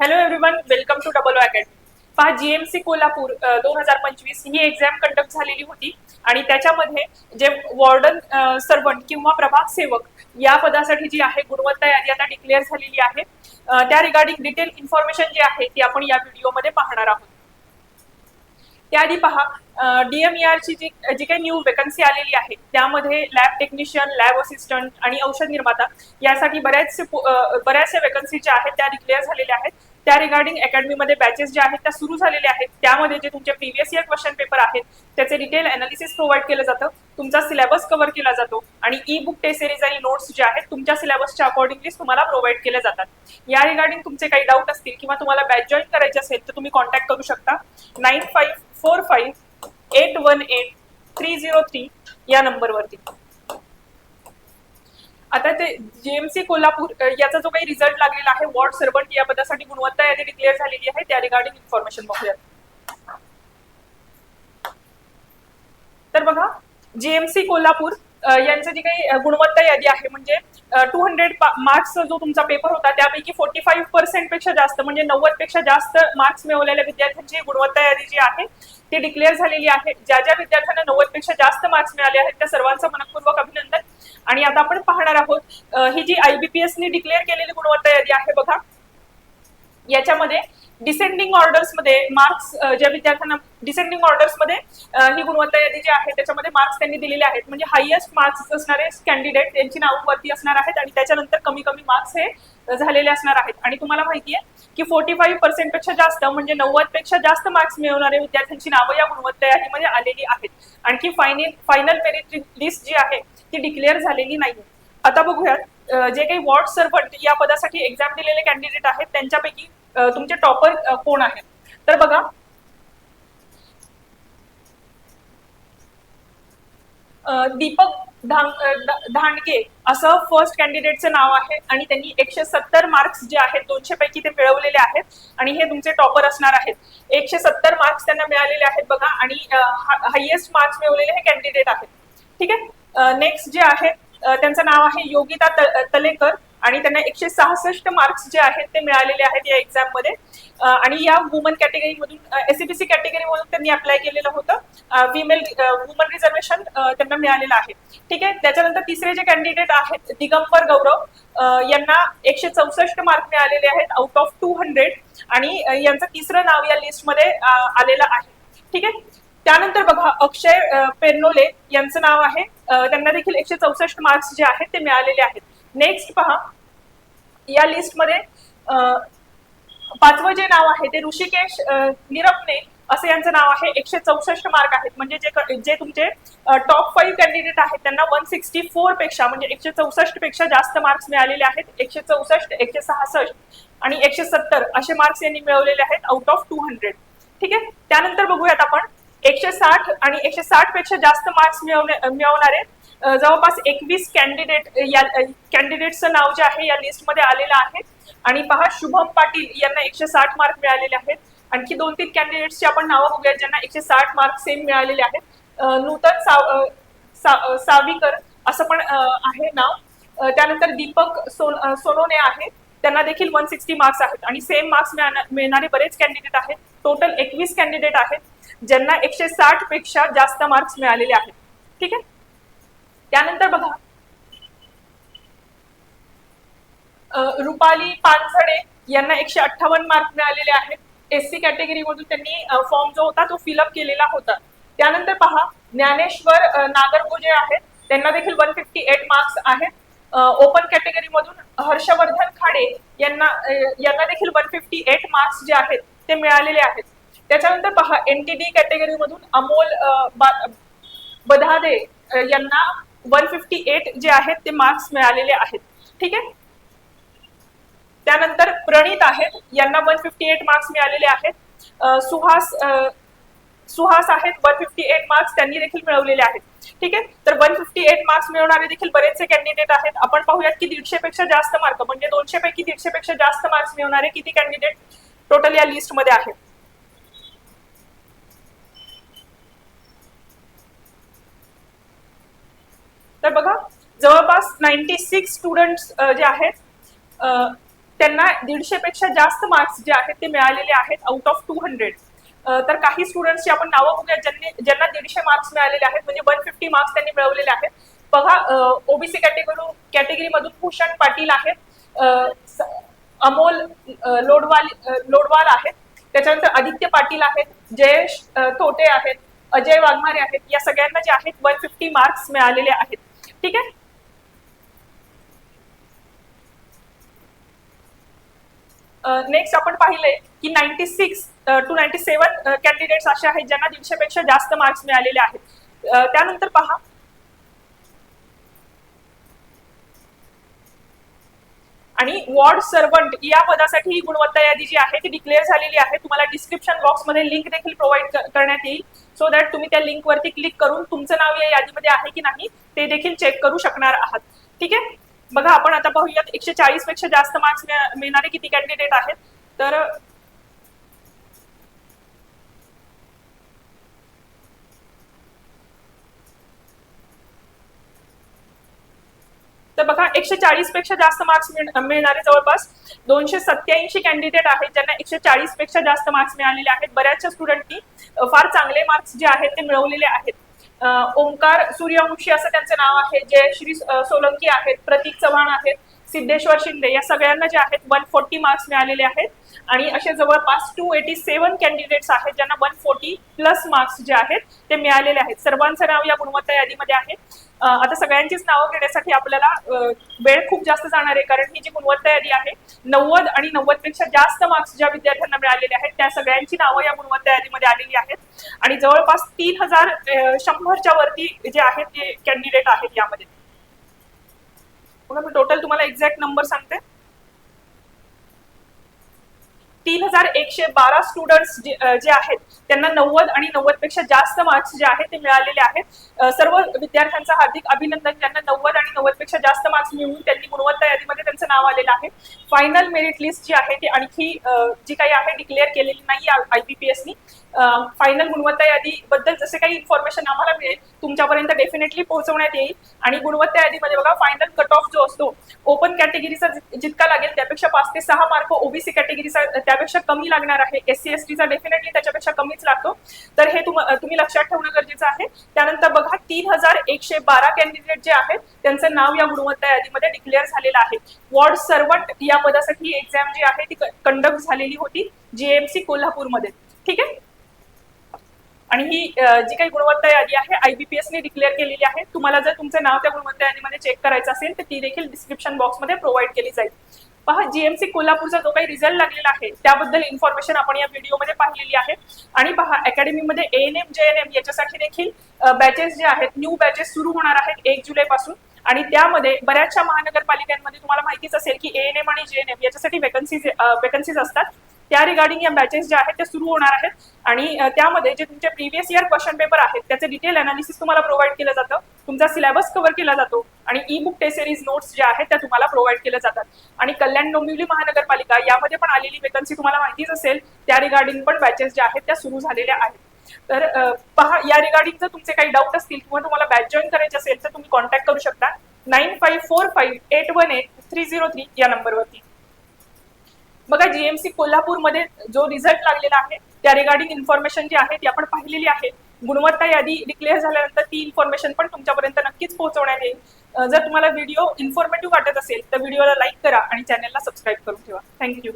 Hello everyone welcome to double academy पहा GMC Kolhapur दोन हजार पंचवीस ही एक्झाम कंडक्ट झालेली होती आणि त्याच्यामध्ये जे वॉर्डन सर्वंट किंवा प्रभाग सेवक या पदासाठी जी आहे गुणवत्ता यादी आता डिक्लेअर झालेली आहे. त्या रिगार्डिंग डिटेल इन्फॉर्मेशन जी आहे ती आपण या व्हिडिओमध्ये पाहणार आहोत. त्याआधी पहा डीएमईआरची जी जी काही न्यू वेकन्सी आलेली आहे त्यामध्ये लॅब टेक्निशियन लॅब असिस्टंट आणि औषध निर्माता यासाठी बऱ्याच बऱ्याचशा वेकन्सी ज्या आहेत त्या डिक्लेअर झालेल्या आहेत. त्या रिगार्डिंग अकॅडमीमध्ये बॅचेस ज्या आहेत त्या सुरू झालेल्या आहेत. त्यामध्ये जे तुमचे प्रिव्हियस इयर क्वेश्चन पेपर आहेत त्याचे डिटेल अनालिसिस प्रोव्हाइड केलं जातं. तुमचा सिलेबस कव्हर केला जातो. आणि ई बुक टेस्ट सिरीज आणि नोट्स जे आहेत तुमच्या सिलेबसच्या अकॉर्डिंगली तुम्हाला प्रोव्हाइड केले जातात. या रिगार्डिंग तुमचे काही डाऊट असतील किंवा तुम्हाला बॅच जॉईन करायचे असेल तर तुम्ही कॉन्टॅक्ट करू शकता. Nine five four five eight one eight three zero three या नंबरवरती आता ते जीएमसी कोल्हापूर याचा जो काही रिझल्ट लागलेला आहे वॉर्ड सर्वंट या पदासाठी गुणवत्ता यादी डिक्लेअर झालेली आहे त्या रिगार्डिंग इन्फॉर्मेशन बघूयात तर बघा जीएमसी कोल्हापूर यांचं जी काही गुणवत्ता यादी आहे म्हणजे टू हंड्रेड मार्क्सचा जो तुमचा पेपर होता त्यापैकी फोर्टी फाईव्ह पर्सेंटपेक्षा जास्त म्हणजे नव्वदपेक्षा जास्त मार्क्स मिळवलेल्या विद्यार्थ्यांची गुणवत्ता यादी जी आहे ती डिक्लेअर झालेली आहे. ज्या ज्या विद्यार्थ्यांना नव्वदपेक्षा जास्त मार्क्स मिळाले आहेत त्या सर्वांचं मनपूर्वक अभिनंदन. आणि आता आपण पाहणार आहोत ही जी आयबीपीएसनी डिक्लेअर केलेली गुणवत्ता यादी आहे बघा. याच्यामध्ये डिसेंडिंग ऑर्डर्समध्ये मार्क्स ज्या विद्यार्थ्यांना डिसेंडिंग ऑर्डर्समध्ये ही गुणवत्ता यादी जी आहे त्याच्यामध्ये मार्क्स त्यांनी दिलेले आहेत. म्हणजे हायएस्ट मार्क्स असणारे कॅन्डिडेट त्यांची नावं वरती असणार आहेत आणि त्याच्यानंतर कमी कमी मार्क्स हे झालेले असणार आहेत. आणि तुम्हाला माहिती आहे की फोर्टी फाईव्ह पर्सेंटपेक्षा जास्त म्हणजे नव्वदपेक्षा जास्त मार्क्स मिळवणारे विद्यार्थ्यांची नावं या गुणवत्ता यादीमध्ये आलेली आहेत. आणखी फायनल फायनल मेरिट लिस्ट जी आहे ती डिक्लेअर झालेली नाही आता बघूयात जे काही वॉर्ड सर्वंट या पदासाठी एक्झाम दिलेले कॅन्डिडेट आहेत त्यांच्यापैकी तुमचे टॉपर कोण आहेत? तर बघा. दीपक धांडगे असं फर्स्ट कॅन्डिडेटचं नाव आहे आणि त्यांनी एकशे सत्तर मार्क्स जे आहेत दोनशे पैकी ते मिळवलेले आहेत आणि हे तुमचे टॉपर असणार आहेत. एकशे सत्तर मार्क्स त्यांना मिळालेले आहेत बघा आणि हायेस्ट मार्क्स मिळवलेले हे कॅन्डिडेट आहेत. ठीक आहे? नेक्स्ट जे आहे त्यांचं नाव आहे योगिता तलेकर आणि त्यांना एकशे सहासष्ट मार्क्स जे आहेत ते मिळालेले आहेत या एक्झाममध्ये. आणि या वुमन कॅटेगरीमधून कॅटेगरी मधून त्यांनी अप्लाय केलेलं होतं. फिमेल वुमन रिझर्वेशन त्यांना मिळालेलं आहे. ठीक आहे? त्याच्यानंतर तिसरे जे कॅन्डिडेट आहेत दिगंबर गौरव यांना एकशे चौसष्ट मार्क मिळालेले आहेत आउट ऑफ टू हंड्रेड आणि यांचं तिसरं नाव या लिस्टमध्ये आलेलं आहे. ठीक आहे? त्यानंतर बघा अक्षय पेर्नोले यांचं नाव आहे. त्यांना देखील एकशे चौसष्ट मार्क्स जे आहेत ते मिळालेले आहेत. नेक्स्ट पहा. या लिस्टमध्ये पाचवं जे नाव आहे ते ऋषिकेश निरपने असं यांचं नाव आहे. एकशे चौसष्ट मार्क आहेत. म्हणजे जे जे तुमचे टॉप फाईव्ह कॅन्डिडेट आहेत त्यांना वन सिक्स्टी फोरपेक्षा म्हणजे एकशे चौसष्टपेक्षा जास्त मार्क्स मिळालेले आहेत. एकशे चौसष्ट एकशे सहासष्ट आणि एकशे सत्तर असे मार्क्स यांनी मिळवलेले आहेत आउट ऑफ टू हंड्रेड ठीक आहे? त्यानंतर बघूयात आपण. एकशे साठ आणि एकशे साठपेक्षा जास्त मार्क्स मिळवणे मिळवणारे जवळपास एकवीस कॅन्डिडेट या कॅन्डिडेटचं नाव जे आहे या लिस्टमध्ये आलेलं आहे. आणि पहा शुभम पाटील यांना एकशे साठ मार्क मिळालेले आहेत. आणखी दोन तीन कॅन्डिडेट्सची आपण नावं बघूया ज्यांना एकशे साठ मार्क सेम मिळालेले आहेत. नूतन साव सा- सावीकर असं पण आहे नाव. त्यानंतर दीपक सोन सोनोने आहे. त्यांना देखील वन सिक्स्टी मार्क्स आहेत. आणि सेम मार्क्स मिळणारे बरेच कॅन्डिडेट आहेत. टोटल एकवीस कॅन्डिडेट आहेत. ज्यांना एकशे साठपेक्षा जास्त मार्क्स मिळालेले आहेत. ठीक आहे? त्यानंतर बघा. रुपाली पानझडे यांना एकशे अठ्ठावन्न मार्क मिळालेले आहेत. एस सी कॅटेगरी मधून त्यांनी फॉर्म जो होता तो फिलअप केलेला होता. त्यानंतर पहा ज्ञानेश्वर नागरगोजे आहेत. त्यांना देखील वन फिफ्टी एट मार्क्स आहेत ओपन कॅटेगरी मधून हर्षवर्धन खाडे यांना यांना देखील वन फिफ्टी एट मार्क्स जे आहेत ते मिळालेले आहेत. त्याच्यानंतर पहा एनटीडी कॅटेगरी मधून अमोल बधादे यांना वन फिफ्टी एट जे आहेत ते मार्क्स मिळालेले आहेत. ठीक आहे? त्यानंतर प्रणित आहेत यांना वन फिफ्टी एट मार्क्स मिळालेले आहेत. सुहास सुहास आहेत वन फिफ्टी एट मार्क्स त्यांनी देखील मिळवलेले आहेत. ठीक आहे? तर वन फिफ्टी एट मार्क्स मिळवणारे देखील बरेचसे कॅन्डिडेट आहेत. आपण पाहूयात की दीडशे पेक्षा जास्त मार्क म्हणजे दोनशे पैकी दीडशे पेक्षा जास्त मार्क्स मिळवणारे किती कॅन्डिडेट टोटल या लिस्टमध्ये आहेत तर बघा जवळपास नाईन्टी सिक्स स्टुडंट जे आहेत त्यांना दीडशे पेक्षा जास्त मार्क्स जे आहेत ते मिळालेले आहेत आउट ऑफ टू हंड्रेड तर काही स्टुडंट्सची आपण नावं बघूया ज्यांनी ज्यांना दीडशे मार्क्स मिळालेले आहेत म्हणजे वन फिफ्टी मार्क्स त्यांनी मिळवलेले आहेत. बघा ओबीसी कॅटेगरी कॅटेगरीमधून भूषण पाटील आहेत अमोल लोडवाल लोडवाल आहेत. त्याच्यानंतर आदित्य पाटील आहेत जयेश तोटे आहेत अजय वाघमारे आहेत. या सगळ्यांना जे आहेत वन फिफ्टी मार्क्स मिळालेले आहेत. ठीक आहे? नेक्स्ट आपण पाहिले की ninety six two ninety seven candidates असे आहेत ज्यांना दीडशेपेक्षा जास्त मार्क्स मिळालेले आहेत. त्यानंतर पहा. आणि वॉर्ड सर्वंट या पदासाठी ही गुणवत्ता यादी जी आहे ती डिक्लेअर झालेली आहे. तुम्हाला डिस्क्रिप्शन बॉक्समध्ये लिंक देखील प्रोव्हाइड करण्यात येईल. सो दॅट तुम्ही त्या लिंक वरती क्लिक करून तुमचं नाव या यादीमध्ये आहे की नाही ते देखील चेक करू शकणार आहात. ठीक आहे? बघा आपण आता पाहूयात एकशे चाळीसपेक्षा जास्त मार्क्स मिळणारे किती कॅन्डिडेट आहेत? तर तर बघा एकशे चाळीसपेक्षा जास्त मार्क्स मिळणारे जवळपास दोनशे सत्याऐंशी कॅन्डिडेट आहेत ज्यांना एकशे चाळीसपेक्षा जास्त मार्क्स मिळालेले आहेत. बऱ्याचशा स्टुडंटनी फार चांगले मार्क्स जे आहेत ते मिळवलेले आहेत. ओंकार सूर्यवंशी असं त्यांचं नाव आहे जे श्री सोलंकी आहेत प्रतीक चव्हाण आहेत. सिद्धेश्वर शिंदे या सगळ्यांना जे आहेत वन फोर्टी मार्क्स मिळालेले आहेत. आणि असे जवळपास टू एटी सेवन कॅन्डिडेट्स आहेत ज्यांना वन फोर्टी प्लस मार्क्स जे आहेत ते मिळालेले आहेत. सर्वांचं नाव या गुणवत्ता यादीमध्ये आहे. आता सगळ्यांचीच नावं घेण्यासाठी आपल्याला वेळ खूप जास्त जाणार आहे कारण ही जी गुणवत्ता यादी आहे नव्वद आणि नव्वदपेक्षा जास्त मार्क्स ज्या विद्यार्थ्यांना मिळालेले आहेत त्या सगळ्यांची नावं या गुणवत्ता यादीमध्ये आलेली आहेत. आणि जवळपास तीन हजार शंभरच्या वरती जे आहेत ते कॅन्डिडेट आहेत यामध्ये. बघा मी टोटल तुम्हाला एक्झॅक्ट नंबर सांगते. तीन हजार एकशे बारा स्टुडंट्स जे आहेत त्यांना नव्वद आणि नव्वदपेक्षा जास्त मार्क्स जे आहेत ते मिळालेले आहेत. सर्व विद्यार्थ्यांचं हार्दिक अभिनंदन. ज्यांना नव्वद आणि नव्वदपेक्षा जास्त मार्क्स मिळवून त्यांनी गुणवत्ता यादीमध्ये त्यांचं नाव आलेलं आहे. फायनल मेरिट लिस्ट जी आहे ती आणखी जी काही आहे डिक्लेअर केलेली नाही आयबीपीएसनी फायनल गुणवत्ता यादी बद्दल जसे काही इन्फॉर्मेशन आम्हाला मिळेल तुमच्यापर्यंत डेफिनेटली पोहोचवण्यात येईल. आणि गुणवत्ता यादीमध्ये बघा फायनल कट ऑफ जो असतो ओपन कॅटेगरीचा जितका लागेल त्यापेक्षा पाच ते सहा मार्क ओबीसी कॅटेगरीचा त्यापेक्षा कमी लागणार आहे. एस सी एस टीचा डेफिनेटली त्याच्यापेक्षा कमीच लागतो. तर हे तुम तुम्ही लक्षात ठेवणं गरजेचं आहे. त्यानंतर बघा तीन हजार एकशे बारा कॅन्डिडेट जे आहेत त्यांचं नाव या गुणवत्ता यादीमध्ये डिक्लेअर झालेलं आहे. वॉर्ड सर्वंट या पदासाठी एक्झाम जी आहे ती कंडक्ट झालेली होती जीएमसी कोल्हापूरमध्ये. ठीक आहे? आणि ही जी काही गुणवत्ता यादी आहे आयबीपीएस ने डिक्लेअर केलेली आहे. तुम्हाला जर तुमचं नाव त्या गुणवत्ता यादीमध्ये चेक करायचं असेल तर ती देखील डिस्क्रिप्शन बॉक्समध्ये प्रोव्हाइड केली जाईल. पहा जीएमसी कोल्हापूरचा जो काही रिझल्ट लागलेला आहे त्याबद्दल इन्फॉर्मेशन आपण या व्हिडिओमध्ये पाहिलेली आहे. आणि पहा अकॅडमीमध्ये एएनएम जेएनएम याच्यासाठी देखील बॅचेस जे आहेत न्यू बॅचेस सुरू होणार आहेत एक जुलै पासून. आणि त्यामध्ये बऱ्याचशा महानगरपालिकांमध्ये तुम्हाला माहितीच असेल की एएनएम आणि जे एनएम याच्यासाठी वेकन्सीज वेकन्सीज असतात. त्या रिगार्डिंग या बॅचेस ज्या आहेत त्या सुरू होणार आहेत. आणि त्यामध्ये जे तुमचे प्रिव्हियस इयर क्वेश्चन पेपर आहेत त्याचे डिटेल अनालिसिस तुम्हाला प्रोव्हाइड केलं जातं. तुमचा सिलेबस कव्हर केला जातो आणि E book test series notes ज्या आहेत त्या तुम्हाला प्रोव्हाइड केल्या जातात. आणि कल्याण डोंबिवली महानगरपालिका यामध्ये पण आलेली वेकन्सी तुम्हाला माहितीच असेल त्या रिगार्डिंग पण बॅचेस ज्या आहेत त्या सुरू झालेल्या आहेत. तर पहा या रिगार्डिंग जर तुमचे काही डाऊट असतील किंवा तुम्हाला बॅच जॉईन करायचे असेल तर तुम्ही कॉन्टॅक्ट करू शकता. Nine five four five eight one eight three zero three या नंबरवरती बघा जीएमसी कोल्हापूरमध्ये जो रिझल्ट लागलेला आहे त्या रिगार्डिंग इन्फॉर्मेशन जी आहे ती आपण पाहिलेली आहे. गुणवत्ता यादी डिक्लेअर झाल्यानंतर ती इन्फॉर्मेशन पण तुमच्यापर्यंत नक्कीच पोहोचवण्यात येईल. जर तुम्हाला व्हिडिओ इन्फॉर्मेटिव्ह वाटत असेल तर व्हिडिओला लाईक करा आणि चॅनलला सबस्क्राईब करून ठेवा. थँक्यू